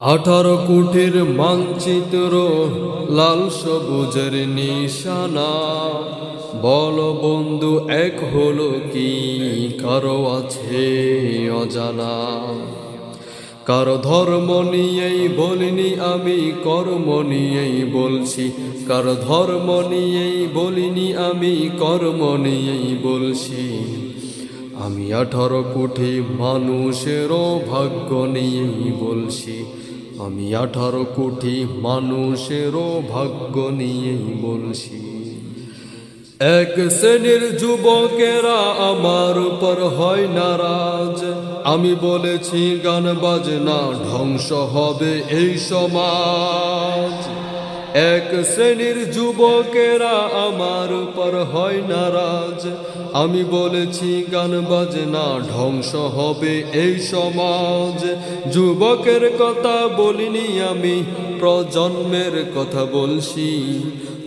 আঠারো কুঠির মানচিত্র লাল সবুজের নিশানা। বল বন্ধু, এক হলো কি? কারও আছে অজানা। কারও ধর্ম নিয়েই বলিনি আমি, কর্ম নিয়েই বলছি। কারও ধর্ম নিয়েই বলিনি আমি, কর্ম নিয়েই বলছি। আমি আঠারো কোটি মানুষেরও ভাগ্য নিয়েই বলছি। আমি আঠারো কোটি মানুষেরও ভাগ্য নিয়েই বলছি। এক শ্রেণির যুবকেরা আমার উপর হয় নারাজ। আমি বলেছি গান বাজনা ধ্বংস হবে এই সমাজ। এক শ্রেণির যুবকেরা আমার উপর হয় নারাজ। আমি বলেছি, গান বাজনা ধ্বংস হবে এই সমাজ। যুবকের কথা বলিনি আমি, প্রজন্মের কথা বলছি।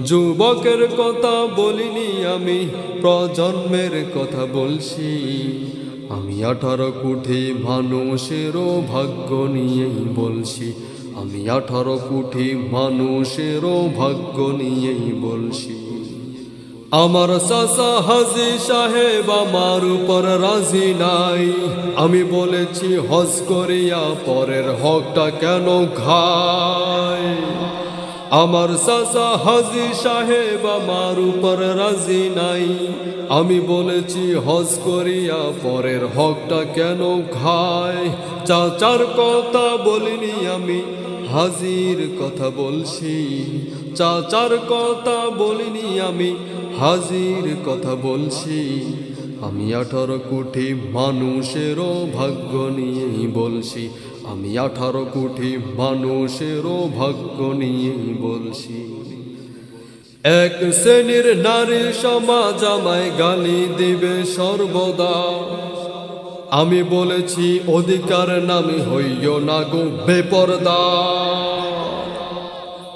যুবকের কথা বলিনি আমি, প্রজন্মের কথা বলছি। আমি আঠারো কোটি মানুষেরও ভাগ্য নিয়েই বলছি। আমি আঠারো কোটি মানুষেরও ভাগ্য নিয়েই বলছি। আমার চাষা হাজি সাহেব আমার উপর রাজি নাই। আমি বলেছি, হজ করিয়া পরের হকটা কেন খায়? আমার চাচা হাজি সাহেব আমার উপর রাজি নাই। আমি বলেছি, হজ করিয়া পরের হকটা কেন খায়? চাচার কথা বলিনি আমি, হাজির কথা বলছি। চাচার কথা বলিনি আমি, হাজির কথা বলছি। আমি আঠারো কোটি মানুষেরও ভাগ্য নিয়েই বলছি। আমি আঠারো কোটি মানুষেরও ভাগ্য নিয়েই বলছি। এক শ্রেণির নারী সমাজ আমায় গালি দিবে সর্বদা। আমি বলেছি, অধিকার নামে হইও না গো বেপরদা।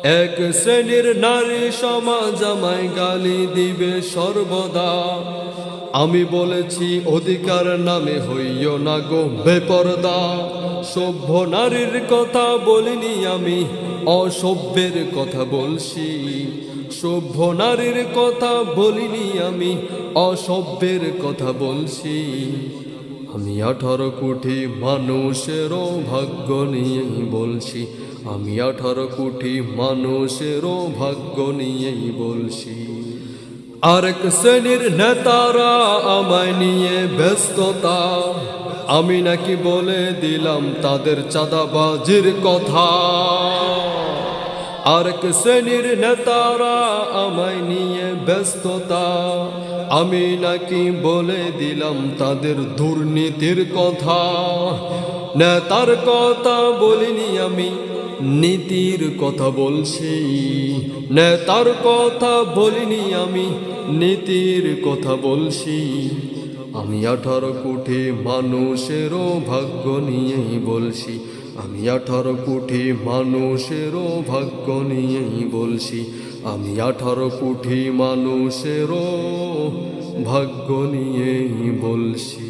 এক শ্রেণির নারী সমাজ আমায় গালি দিবে সর্বদা। আমি বলেছি, অধিকার নামে হইও না গো বেপরদা। সভ্য নারীর কথা বলিনি আমি, অসভ্যের কথা বলছি। সভ্য নারীর কথা বলিনি আমি, অসভ্যের কথা বলছি। আমি আঠারো কোটি মানুষেরও ভাগ্য নিয়ে বলছি আমি আঠারো কোটি মানুষেরও ভাগ্য নিয়েই বলছি। আরেক শ্রেণির নেতারা আমায় নিয়ে ব্যস্ততা। আমি নাকি বলে দিলাম তাদের চাঁদাবাজির কথা। আরেক শ্রেণির নেতারা আমায় নিয়ে ব্যস্ততা। আমি নাকি বলে দিলাম তাদের দুর্নীতির কথা। নেতার কথা বলিনি আমি। নীতির কথা বলছি। নেতার কথা বলিনি আমি, নীতির কথা বলছি। আমি আঠারো কোটি মানুষেরও ভাগ্য নিয়েই বলছি। আমি আঠারো কোটি মানুষেরও ভাগ্য নিয়েই বলছি। আমি আঠারো কোটি মানুষেরও ভাগ্য নিয়েই বলছি।